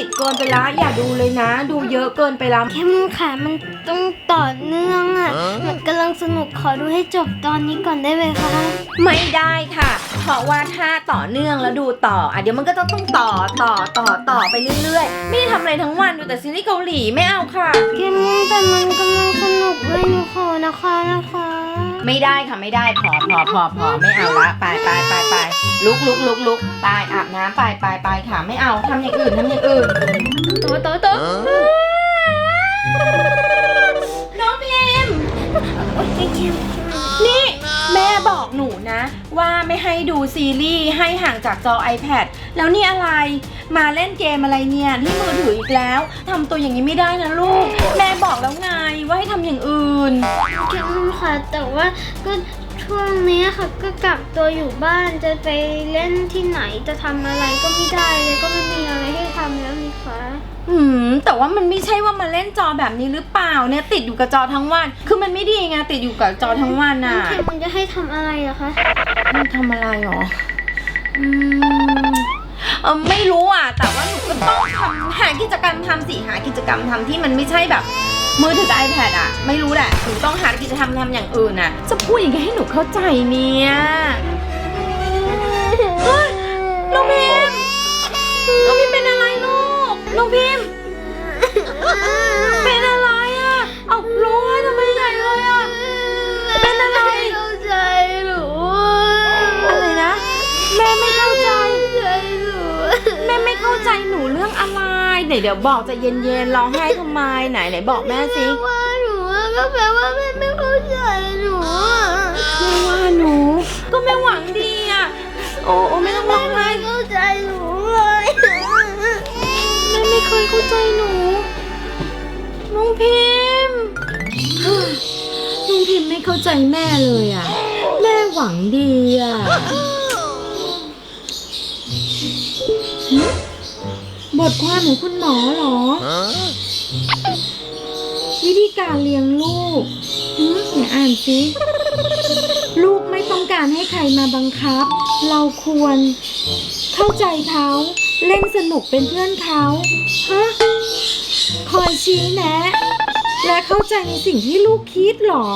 ติดเกินไปละอย่าดูเลยนะ ดูเยอะเกินไปละแค่มุนค่ะมันต้องต่อเนื่องอะ มันกำลังสนุกขอดูให้จบตอนนี้ก่อนได้ไหมคะ ไม่ได้ค่ะ เพราะว่าถ้าต่อเนื่องแล้วดูต่ออะเดี๋ยวมันก็ต้องต้องต่อต่อต่อต่อไปเรื่อยๆ ไม่ได้ทำอะไรทั้งวันดูแต่ซีรีส์เกาหลีไม่เอาค่ะแค่มุนแต่มันกำลังสนุกด้วยหนูขอนะคะนะคะ ไม่ได้ค่ะไม่ได้พอพอพอพอไม่เอาละไปไปไปไปลุกลุกลุกลุกไปอาบน้ำไปไปไปค่ะไม่เอาทำอย่างอื่นทำอย่างอื่นโตโตโตน้องพิมพ์โอ๊ยแค่มุนนี่แม่บอกหนูนะ ว่าไม่ให้ดูซีรีส์ให้ห่างจากจอ iPad แล้วนี่อะไร มาเล่นเกมอะไรเนี่ยที่มือถืออีกแล้วทำตัวอย่างนี้ไม่ได้นะลูก แม่บอกแล้วไงว่าให้ทำอย่างอื่นแค่มุนค่ะแต่ว่าก็ช่วงนี้ค่ะก็กักตัวอยู่บ้านจะไปเล่นที่ไหนจะทำอะไรก็ไม่ได้เลยก็ไม่มีอะไรให้ทำแล้วนี่คะอืมแต่ว่ามันไม่ใช่ว่ามาเล่นจอแบบนี้หรือเปล่าเนี่ยติดอยู่กับจอทั้งวัน คือมันไม่ดีไงติดอยู่กับจอทั้งวันน่ะแค่มุนจะให้ทำอะไรเหรอคะ มันทำอะไรหรอ อืม เออไม่รู้อะ แต่ว่าหนูก็ต้องทำหากิจกรรมทำสิหากิจกรรมทำที่มันไม่ใช่แบบ มือถือกับ iPad อะ ไม่รู้แหละหนูต้องหากิจกรรมทำอย่างอื่นน่ะ จะพูดยังไงให้หนูเข้าใจเนี่ยเฮ้ยน้องพิมน้องพิมเป็นอะไรลูกน้องพิมเป็น ไรไหนเดี๋ยวบอกจะเย็นๆร้องไห้ทำไมไหนไหนบอกแม่สิว่าหนูอะก็แปลว่าแม่ไม่เข้าใจหนูอะแม่ว่าหนู ก็แม่หวังดีอะโอ้โอ้ไม่ต้องร้องไห้ไม่เข้าใจหนูเลยแม่ไม่เคยเข้าใจหนูน้องพิมพ์เฮ้ยน้องพิมพ์ไม่เข้าใจแม่เลยอะ แม่หวังดีอะ บทความของคุณหมอเหรอ วิธีการเลี้ยงลูกหืมอ่านสิลูกไม่ต้องการให้ใครมาบังคับ เราควร เข้าใจเขาเล่นสนุกเป็นเพื่อนเขาฮะคอยชี้แนะ และเข้าใจในสิ่งที่ลูกคิดเหรอ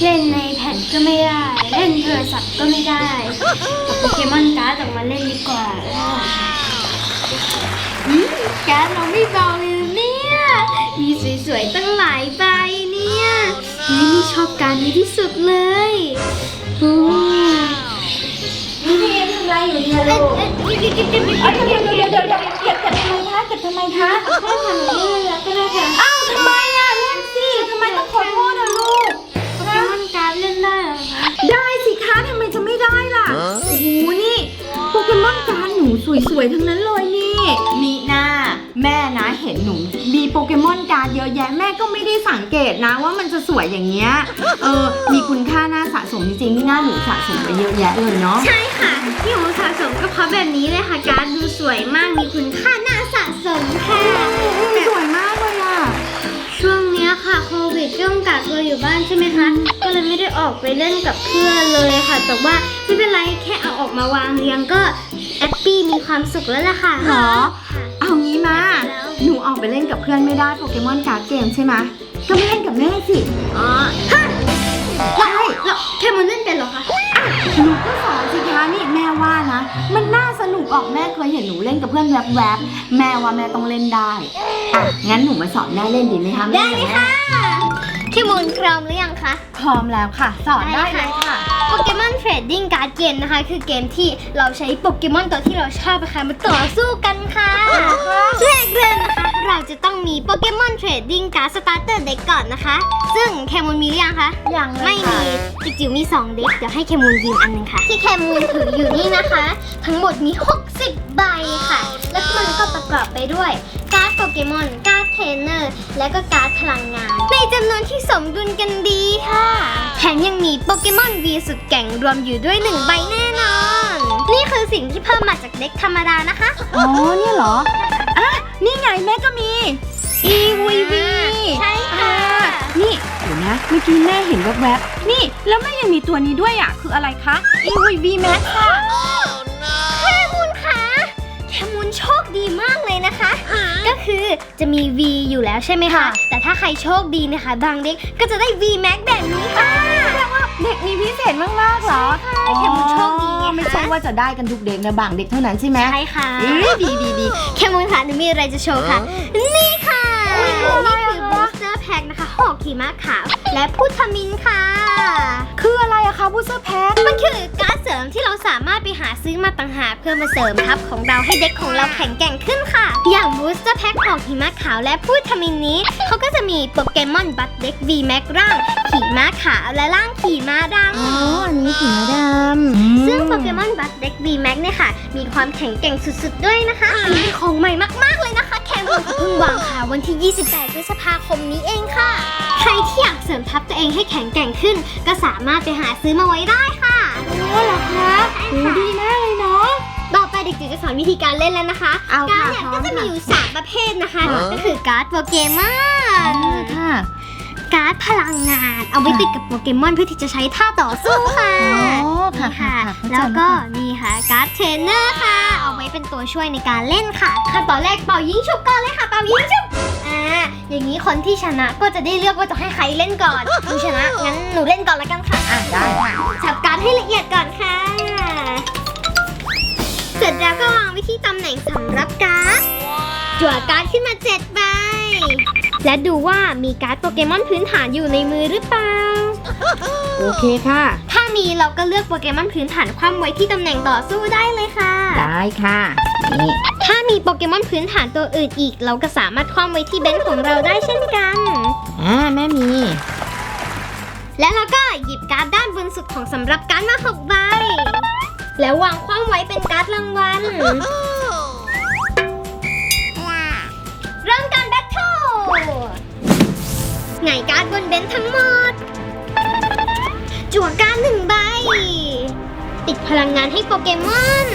เล่นในแผ่นก็ไม่ได้ ล่นโทรศัพท์ก็ไม่ได้เอาโปเกมอนการ์ดออกมาเล่นดีกว่าอืมการ์ดเราไม่เบาเลยนะเนี่ย มีสวยๆตั้งหลายใบเนี่ยนี่นี่ชอบการนี้ที่สุดเลยอืมพี่ทำอะไรอยู่เนี่ยลูกเดี๋ยวเดี๋ยวเดี๋ยวเดี๋ยวเดี๋ยวเดี๋ยวเดี๋ยวเก็บทำไมคะเก็บทำไมคะแค่ทำเรื่องแล้วก็ได้ค่ะอ้าวทำไมอะเล่นสิทำไมต้องขอโทษ หนูสวยๆ ทั้งนั้นเลยนี่ มีหน้า แม่นะเห็นหนูมีโปเกมอนการ์ดเยอะแยะแม่ก็ไม่ได้สังเกตนะว่ามันจะสวยอย่างเงี้ย เออ มีคุณค่าน่าสะสมจริงๆนี่หน้าหนูสะสมไปเยอะแยะเลยเนาะ ใช่ค่ะที่หนูสะสมก็เพราะแบบนี้เลยค่ะ การ์ดดูสวยมาก มีคุณค่าน่าสะสมค่ะ สวยมากเลยอะ ช่วงเนี้ยค่ะโควิดช่วงกักตัวอยู่บ้านใช่ไหมคะ ก็เลยไม่ได้ออกไปเล่นกับเพื่อนเลยค่ะ แต่ว่าไม่เป็นไรแค่เอาออกมาวางเรียงก็ แอปปี้มีความสุขแล้วล่ะค่ะหรอ เอางี้มา หนูออกไปเล่นกับเพื่อนไม่ได้โปเกมอนการ์ดเกมใช่ไหมก็ไม่เล่นกับแม่สิ อ๋อฮะแล้วแล้วแค่มันเล่นเป็นเหรอคะหนูก็สอนสิคะนี่แม่ว่านะ มันน่าสนุกออกแม่เคยเห็นหนูเล่นกับเพื่อนแวบๆ แม่ว่าแม่ต้องเล่นได้อะงั้นหนูมาสอนแม่เล่นดีไหมคะได้เลยค่ะแค่มูลพร้อมหรือยังคะ พร้อมแล้วค่ะ สอนได้เลยค่ะ โปเกมอนเทรดดิ้งการ์ดเกมนะคะ คือเกมที่เราใช้โปเกมอนตัวที่เราชอบนะคะมาต่อสู้กันค่ะแรกเริ่มนะคะเราจะต้องมีโปเกมอนเทรดดิ้งการ์ดสตาร์เตอร์เด็กก่อนนะคะ ซึ่งแคมูลมีหรือยังคะยังเลยไม่ค่ะมีจิจิ๋วมี 2 เด็กเดี๋ยวให้แคมูลยืมอันหนึงค่ะ ที่แคมูลถืออยู่นี่นะคะ ทั้งหมดมี 60 ใบค่ะ แล้วมันก็ประกอบไปด้วยการ์ดโปเกมอนการ์ดเท รนเนอร์ และก็การ์ดพลังงาน ในจำนวนที่สมดุลกันดีค่ะ แถมยังมีโปเกมอนวีสุดแกร่งรวมอยู่ด้วย1ใบแน่นอน นี่คือสิ่งที่เพิ่มมาจากเด็กธรรมดานะคะ อ๋อเนี่ยเหรอ อะ นี่ไงแม่ก็มี e v v ใช่ค่ะ นี่เดี๋ยวนะเมื่อกี้แม่เห็นแวบๆ นี่แล้วแม่ยังมีตัวนี้ด้วยอะ คืออะไรคะอีวีวีแม็กค่ะ แคมูลคะแคมูลโชคดีมากเลยนะคะก็ คือจะมี V อยู่แล้วใช่ไหมคะค่ะแต่ถ้าใครโชคดีนะคะ บางเด็กก็จะได้ V Max แบบนี้ค่ะเด็กมีพิเศษมากๆเหรอใช่ค่ะแคมูลโชคดีไงคะไม่ใช่ว่าจะได้กันทุกเด็กนะบางเด็กเท่านั้นใช่ไหมใช่ค่ะเอ้ยดีดีดีแคมูลค่ะหนูมีอะไรจะโชว์ค่ะ นี่ค่ะอุ๊ยนี่ ห่อขี่ม้าขาว และพุทมินค่ะ คืออะไรอะคะบูสเตอร์แพ็คมันคือการดเสริมที่เราสามารถไปหาซื้อมาต่างหากเพื่อมาเสริมทัพของเราให้เด็กของเราแข็งแกร่งขึ้นค่ะ อย่างบูสเตอร์แพ็คของหิมะขาวและพูดทมินนี้ เขาก็จะมีโปเกมอนบัตเด็ก V Max ร่างขี่ม้าขาวและร่างขี่ม้าดำอ๋ออันนี้สีดำซึ่งโปเกมอนบัตเด็ก V Max เนี่ยค่ะ มีความแข็งแกร่งสุดๆด้วยนะคะอันนี้เป็นของใหม่มากๆเลยนะคะแคมูน เพิ่งวางขายวันที่ 28 พฤษภาคมนี้เองค่ะ ใครที่อยากเสริมทัพตัวเองให้แข็งแกร่งขึ้น ก็สามารถไปหาซื้อมาไว้ได้ค่ะอ๋อเหรอคะโอ้ดีมากเลยเนาะต่อไปเด็กจิ๋วจะสอนวิธีการเล่นแล้วนะคะ เอากาค่ะรดเนี่ยพร้อก็มจะมีค่ะอยู่ 3 ประเภทนะคะ ฮะ ก็คือการ์ดโปเกมอน ค่ะ การ์ดพลังงาน เอาไว้ติดกับโปเกมอนเพื่อที่จะใช้ท่าต่อสู้ค่ะ อ๋อ ค่ะนี่ค่ะค่ะค่ะเข้าใจแล้วก็ค่ะนี่ค่ะการ์ดเทรนเนอร์ค่ะ เอาไว้เป็นตัวช่วยในการเล่นค่ะขั้นตอนแรกเป่ายิงฉุบก่อนเลยค่ะ เป่ายิงฉุบอ่าอย่างนี้คนที่ชนะก็จะได้เลือกว่าจะให้ใครเล่นก่อนหนูชนะงั้นหนูเล่นก่อนละกันค่ะอะได้ค่ะจับการดให้ละเอียดก่อนค่ะ เสร็จแล้วก็วางไว้ที่ตำแหน่งสำหรับการ์ดจั่วการ์ดขึ้นมา7ใบและดูว่ามีการ์ดโปเกมอนพื้นฐานอยู่ในมือหรือเปล่า โอเคค่ะ ถ้ามีเราก็เลือกโปเกมอนพื้นฐานคว่ำไว้ที่ตำแหน่งต่อสู้ได้เลยค่ะ ได้ค่ะ นี่ ถ้ามีโปเกมอนพื้นฐานตัวอื่นอีก เราก็สามารถคว่ำไว้ที่เบนซ์ของเราได้เช่นกัน อ่าแม่มี และเราก็หยิบการ์ดด้านบนสุดของสำหรับการ์ดมา6ใบ แล้ววางคว่ำไว้เป็นการ์ดรางวัล เริ่มการแบทเทิลไงการ์ดบนเบนซ์ทั้งหมด จั่วการ์ดหนึ่งใบ ติดพลังงานให้โปเกมอน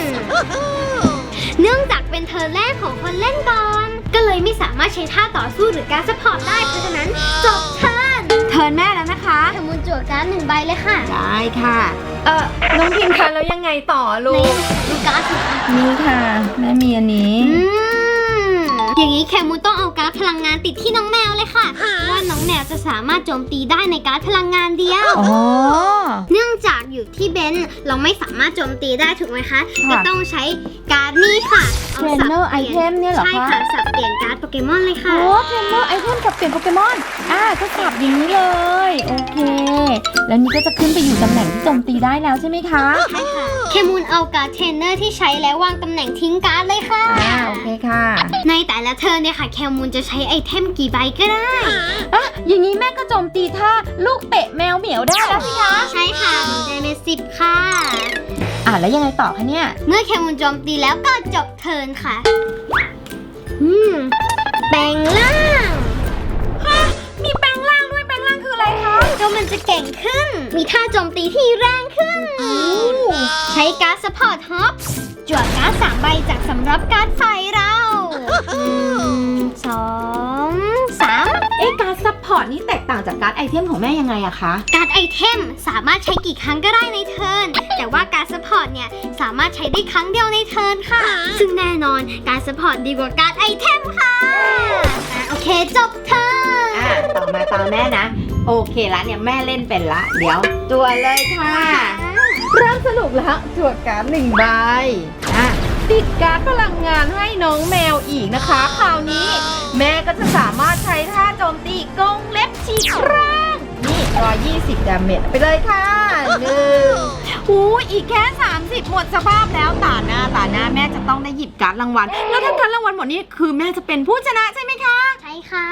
เนื่องจากเป็นเธอแรกของคนเล่นก่อนก็เลยไม่สามารถใช้ท่าต่อสู้หรือการสปอร์ตได้ เพราะฉะนั้นจบเทิร์นเทิร์นแม่แล้วนะคะทำมูลจั่วการ์ดหนึ่งใบเลยค่ะได้ค่ะ เออน้องพิมพ์คะแล้วยังไงต่อลูในกดูการ์ดสิคะนี่ค่ะ แม่มีอันนี้ อืม อย่างนี้แคมูลต้องเอาการ์ดพลังงานติดที่น้องแมวเลยค่ะเพราะว่าน้องแมวจะสามารถโจมตีได้ในการ์ดพลังงานเดียว อ๋อ เนื่องจากอยู่ที่เบนซ์เราไม่สามารถโจมตีได้ถูกไหมคะ ค่ะ ก็ต้องใช้การ์ดนี่ค่ะอาสับ Trainer ปลี่ item เนี่ยเหรอคะใช่ค่ะสับเปลี่ยนการ์ดโปเกมอนเลยค่ะ โอ้เทรนเนอร์ไอเทมกับเปลี่ยนโปเกมอน อ่าก็สับอย่างนี้เลย โอเค แล้วนี่ก็จะขึ้นไปอยู่ตำแหน่งที่โจมตีได้แล้วใช่ไหมคะ ใช่ค่ะเคมูลเอาการ์ดเทรนเนอร์ที่ใช้แล้ววางตำแหน่งทิ้งการ์ดเลยค่ะ อ่า เทิร์นเนี่ยค่ะแคมูลจะใช้ไอเทมกี่ใบก็ได้อะอย่างนี้แม่ก็โจมตีท่าลูกเตะแมวเหมียวได้แล้วสิคะใช่ค่ะหนูได้เมสิบค่ะ อ่าแล้วยังไงต่อคะเนี่ย เมื่อแคมูลโจมตีแล้วก็จบเทิร์นค่ะ อืมแปลงร่างมีแปลงร่างด้วยแปลงร่างคืออะไรคะก็มันจะเก่งขึ้น มีท่าโจมตีที่แรงขึ้น ใช้การ์ดสปอร์ตฮอปจวดการ์ดสามใบจากสำรับการ์ดไฟเราหนึ่ง สองสามเอ๊ะการซัพพอร์ตนี่แตกต่างจากการดไอเทมของแม่ยังไงอะคะ การ์ดไอเทมสามารถใช้กี่ครั้งก็ได้ในเทิร์น แต่ว่าการ์ดสปอร์ตเนี่ยสามารถใช้ได้ครั้งเดียวในเทิร์นค่ะ ซึ่งแน่นอนการสปอร์ตดีกว่าการ์ดไอเทมค่ะอะโอเคจบเทิร์น อ่าต่อมาตอนแม่นะ โอเคละเนี่ยแม่เล่นเป็นละ เดี๋ยวตัวเลยค่ะ เริ่มสนุกแล้วจวดการ์ดหนึ่งใบอะ ติดการ์ดพลังงานให้น้องแมวอีกนะคะ คราวนี้ แม่ก็จะสามารถใช้ท่าโจมตีกรงเล็บฉีกร่างนี่120ดาเมจไปเลยค่ะหนึ่งหูอีกแค่ 30 หมดสภาพแล้วตาหน้าตาหน้าแม่จะต้องได้หยิบการ์ดรางวัล แล้วถ้าการดรางวัลหมดนี้คือแม่จะเป็นผู้ชนะใช่ไหมคะ ใช่ค่ะ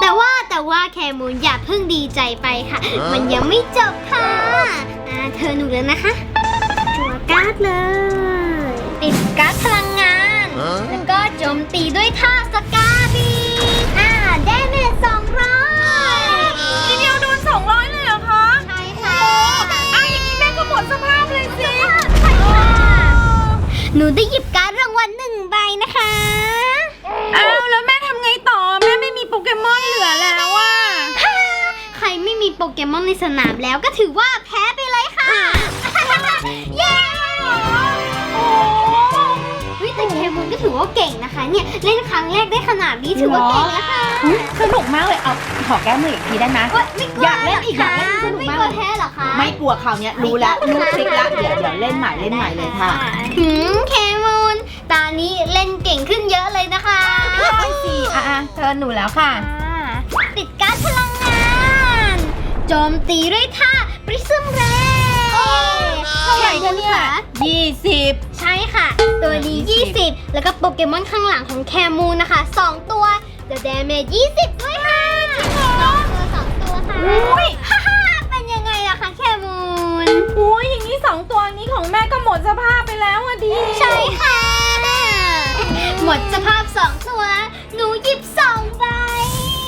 แต่ว่าแต่ว่าแคมูลอย่าเพิ่งดีใจไปค่ะ มันยังไม่จบค่ะอ่าเธอหนูแล้วนะคะจั่วการ์ดเลยติด การ์ดพลังงาน แล้วก็โจมตีด้วยท่าสกาบีอ่าเดเมจสองร้อยทีเดียวโดน200เลยเหรอคะใช่ค่ะอ้าวอย่างนี้แม่ก็หมดสภาพเลยสิใช่ค่ะหนูได้หยิบการ์ดรางวัลหนึ่งใบนะคะอ้าวแล้วแม่ทำไงต่อแม่ไม่มีโปเกมอนเหลือแล้วอะใครไม่มีโปเกมอนในสนามแล้วก็ถือว่า ฮ้ยแต่เคมูนก็ถือว่าเก่งนะคะ เนี่ยเล่นครั้งแรกได้ขนาดนี้ถือว่าเก่งแล้วค่ะอุ๊ยสนุกมากเลย เอาขอแก้มืออีกทีได้ไหมโอ๊ยไม่กลัวอยากเล่นอีกอยากเล่นสนุกไม่มากกลัวเลยแพ้เหรอคะ ไม่กลัวคราวเนี้ยรู้แล้วรู้ทริคแล้วเดี๋ยวเดี๋ยวเล่นใหม่เล่นใหม่เลยค่ะ หืมเคมูน ตอนนี้เล่นเก่งขึ้นเยอะเลยนะคะใช่สิอะอะเชิญหนูแล้วค่ะติดการดพลังงาน โจมตีด้วยท่าปริซึมเรย์เท่าไหร่คะเนี่ยยี่สิบใช่ค่ะ ตัวนี้20 20 แล้วก็โปเกมอนข้างหลังของแคมูนนะคะ 2 ตัวเดอะเดเมจ20 ด้วยค่ะสองตัวสองตัวค่ะอุ้ยฮ่าฮ่าเป็นยังไงล่ะคะแคมูนอุ้ยอย่างนี้สองตัวนี้ของแม่ก็หมดสภาพไปแล้วอะดีใช่ค่ะ หมดสภาพ 2 ตัว หนูหยิบ2ใบ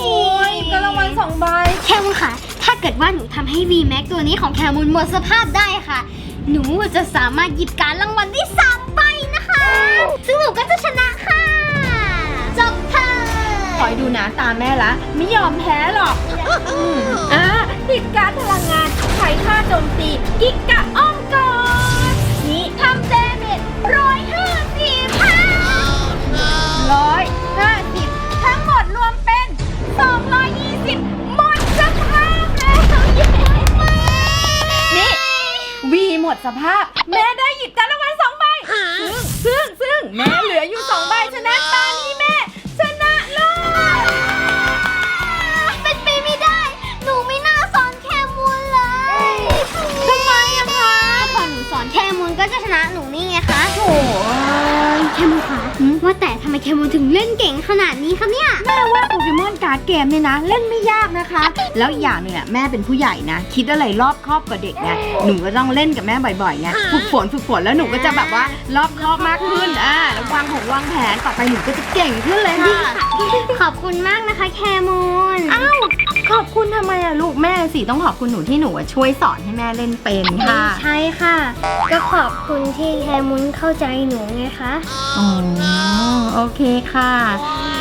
โอ้ยก็รางวัลสองใบแคมูนค่ะ ถ้าเกิดว่าหนูทำให้ V Max ตัวนี้ของแคมูนหมดสภาพได้ค่ะ หนูจะสามารถหยิบการดรางวัลได้3ใบนะคะซึ่งหนูก็จะชนะค่ะ จบเธอคอยดูนะตาแม่ละ ไม่ยอมแพ้หรอกอืมอะติดการดพลังงานใช้ท่าโจมตี กิกะอ้อมก่อนนี่ทำเดเมจร้อยห้าสิบร้อยห้าสิบทั้งหมดรวมเป็นสองร้อยยี่สิบหมดสภาพแล้วเย้นี่วีหมดสภาพแม่ได้ แม่เหลืออยู่สองใบฉะนั้นตอนนี้แม่ชนะเลยเป็นไปไม่ได้ หนูไม่น่าสอนแคมูลเลยทำไมอะคะพอหนูสอนแคมูลก็จะชนะหนูนี่ไงคะโอ้ยแคมูลคะว่าแต่ทำไมแคมูลถึงเล่นเก่งขนาดนี้คะเนี่ย แม่ว่าโปเกมอนการ์ดเกมเนี่ยนะ เล่นไม่ยากนะคะ แล้วอีกอย่างหนึ่งอะแม่เป็นผู้ใหญ่นะ คิดอะไรรอบครอบกว่าเด็กไงหนูก็ต้องเล่นกับแม่บ่อยๆไงฝึกฝนฝึกฝนแล้วหนูก็จะแบบว่ารอบค รอบมากขึ้น อ่าแล้ววางของวางแผนต่อไปหนูก็จะเก่งขึ้นเลยค่ะ ขอบคุณมากนะคะแคมูลอ้าว ขอบคุณทำไมอะลูกแม่สิต้องขอบคุณหนูที่หนูอะช่วยสอนให้แม่เล่นเป็นค่ะ ใช่ค่ะ ก็ขอบคุณที่แคมูลเข้าใจหนูไงคะ อ๋อ โอเคค่ะอืม